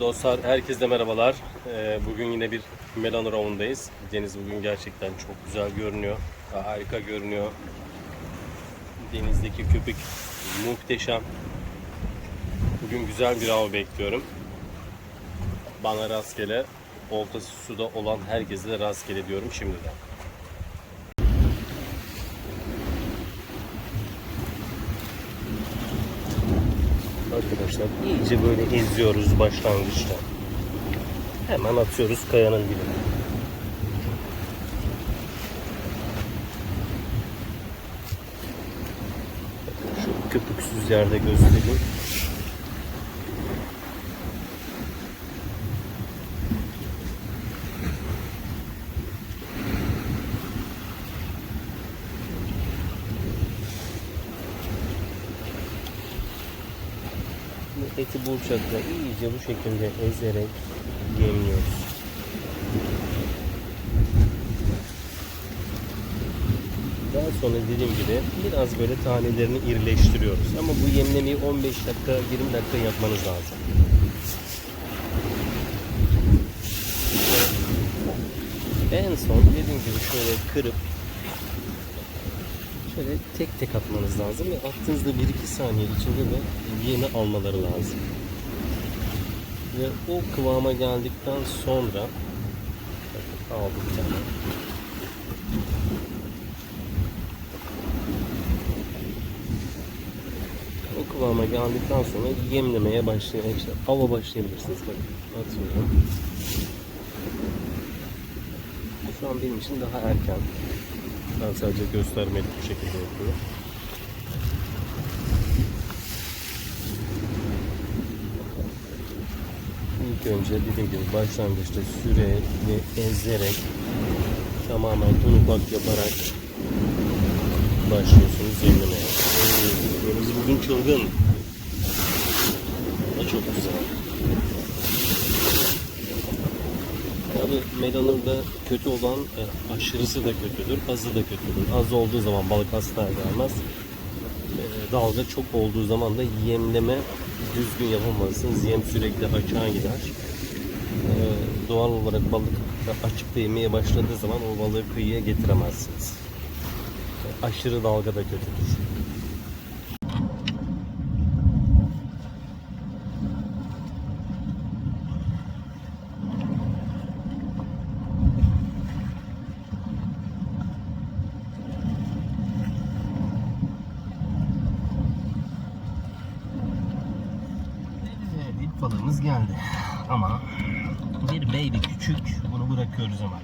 Dostlar herkese merhabalar. Ee, Bugün yine bir Melanur avındayız. Deniz bugün gerçekten çok güzel görünüyor. Harika görünüyor. Denizdeki köpük muhteşem. Bugün güzel bir av bekliyorum. Bana rastgele, oltası suda olan herkese de rastgele diyorum şimdiden. Arkadaşlar iyice böyle eziyoruz başlangıçta. Hemen atıyoruz kayanın dibine. Şu köpüksüz yerde göstereyim. Eti burçakla iyice bu şekilde ezerek yemliyoruz. Daha sonra dediğim gibi biraz böyle tanelerini irileştiriyoruz. Ama bu yemlemeyi 15 dakika 20 dakika yapmanız lazım. En son dediğim gibi şöyle kırıp şöyle tek tek atmanız lazım ve attığınızda 1-2 saniye içinde de yemi almaları lazım. Ve o kıvama geldikten sonra bakın aldım tane. O kıvama geldikten sonra yemlemeye başlayın. İşte ava başlayabilirsiniz. Bakın atıyorum. Şu an benim için daha erken. Ben sadece göstermelik bu şekilde yapıyorum. İlk önce dediğim gibi başlangıçta süre ve ezerek tamamen un ufak yaparak başlıyorsunuz yemlemeye. Deniz bugün çılgın. Da çok güzel. Tabi Melanur'da kötü olan e, aşırısı da kötüdür, azı da kötüdür. Az olduğu zaman balık asla gelmez. E, dalga çok olduğu zaman da yemleme düzgün yapamazsınız. Yem sürekli açığa gider. E, doğal olarak balık açıkta yemeye başladığı zaman o balığı kıyıya getiremezsiniz. E, aşırı dalga da kötüdür. Evet, ilk balığımız geldi. Ama bir baby küçük. Bunu bırakıyoruz hemen.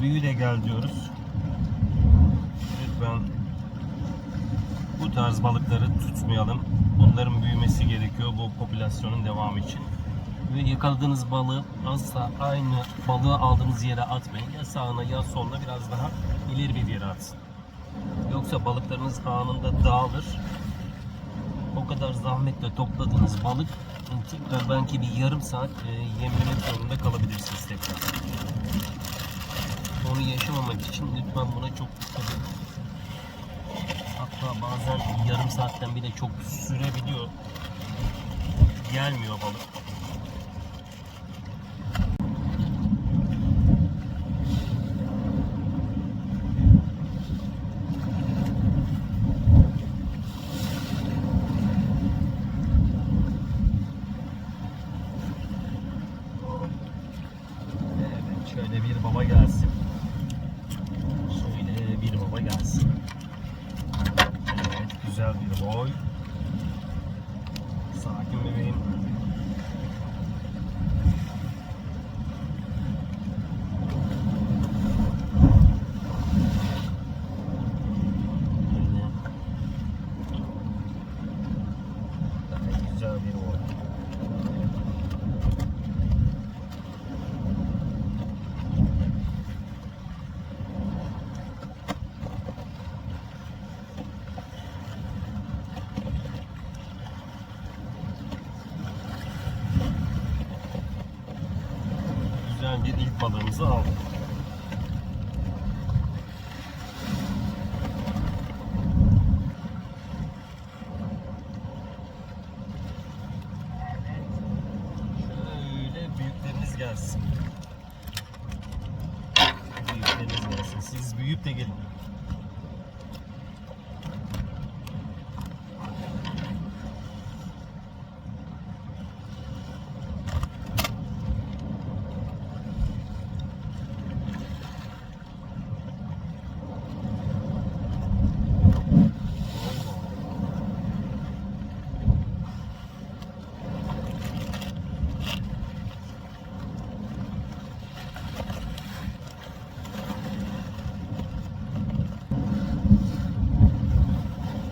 Büyü de gel diyoruz. Lütfen bu tarz balıkları tutmayalım. Bunların büyümesi gerekiyor bu popülasyonun devamı için. Ve yakaladığınız balığı asla aynı balığı aldığınız yere atmayın. Ya sağına ya soluna biraz daha ileri bir yere atın. Yoksa balıklarınız anında dağılır o kadar zahmetle topladığınız balık tekrar belki bir yarım saat e, yemlemek zorunda kalabilirsiniz tekrar. Onu yaşamamak için lütfen buna çok dikkat edin. Hatta bazen yarım saatten bile çok sürebiliyor. Gelmiyor balık. Evet, şöyle bir baba gelsin. Şöyle bir baba gelsin. Evet, güzel bir boy. Sakin bebeğim. Böyle. Gayet Güzel bir boy. Bir ilk balığımızı aldık. Şöyle gelsin. Büyükleriniz gelsin. Siz büyüyüp de gelin.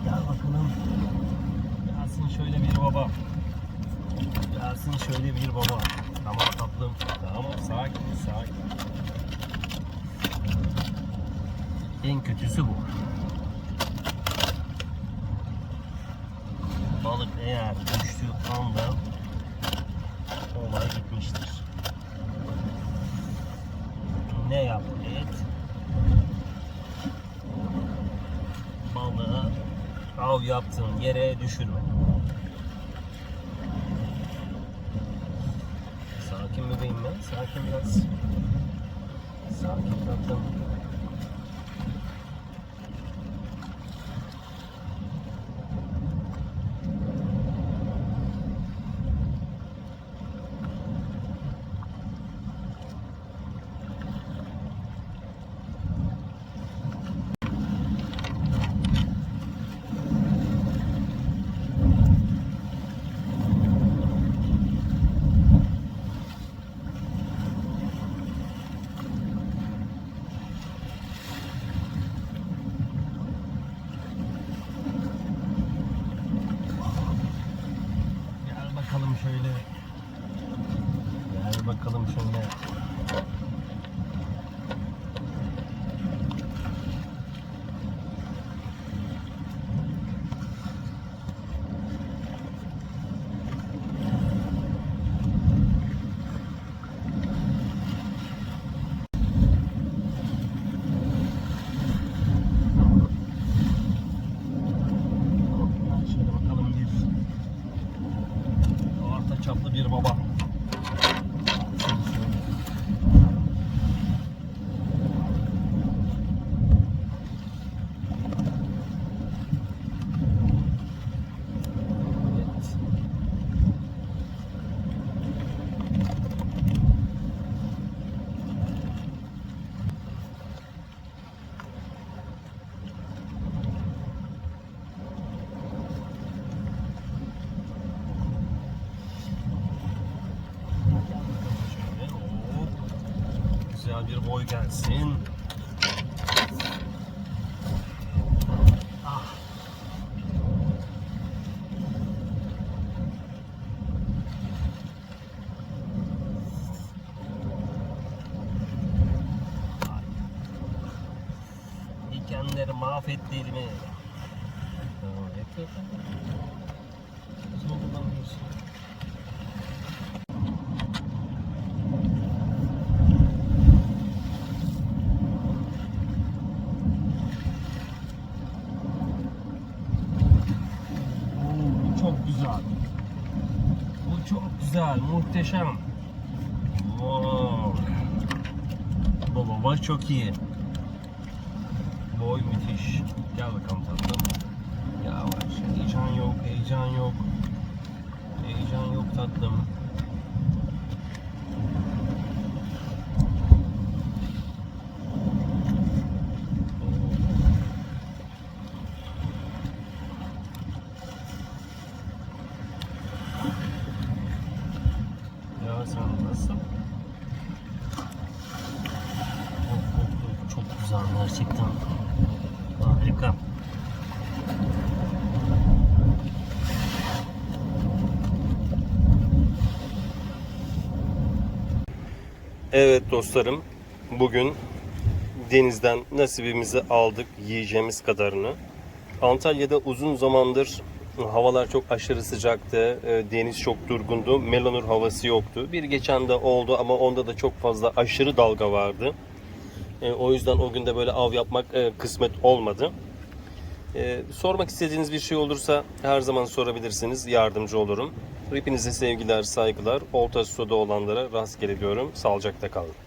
Gel bakalım. Gelsin şöyle bir baba. Gelsin şöyle bir baba. Tamam tatlım. Tamam sakin sakin. En kötüsü bu. Balık eğer düştüğü anda olay gitmiştir. Ne yap et? Balığı av yaptığın yere düşürme. Sakin bebeğim ben. Sakin biraz. Sakin tatlım. Gel bakalım şöyle. Gel bakalım şöyle. Şöyle bakalım bir orta çaplı bir baba. Evet. Şöyle, hop. Güzel bir boy gelsin. Ah. Dikenleri mahvetti elimi. Sonra buradan diyorsun. Oo, bu çok güzel. Bu çok güzel, muhteşem. Wow. Baba çok iyi. Boy müthiş. Gel bakalım tatlım. Yavaş, heyecan yok, heyecan yok. Heyecan yok tatlım. Ya sen nasıl? Of of of çok güzel gerçekten. Harika. Evet dostlarım, bugün denizden nasibimizi aldık yiyeceğimiz kadarını. Antalya'da uzun zamandır havalar çok aşırı sıcaktı, e, deniz çok durgundu, Melanur havası yoktu. Bir geçen de oldu ama onda da çok fazla aşırı dalga vardı. E, O yüzden o günde böyle av yapmak e, kısmet olmadı. Sormak istediğiniz bir şey olursa her zaman sorabilirsiniz, yardımcı olurum. Hepinize sevgiler, saygılar. Olta suda olanlara rastgele diyorum. Sağlıcakla kalın.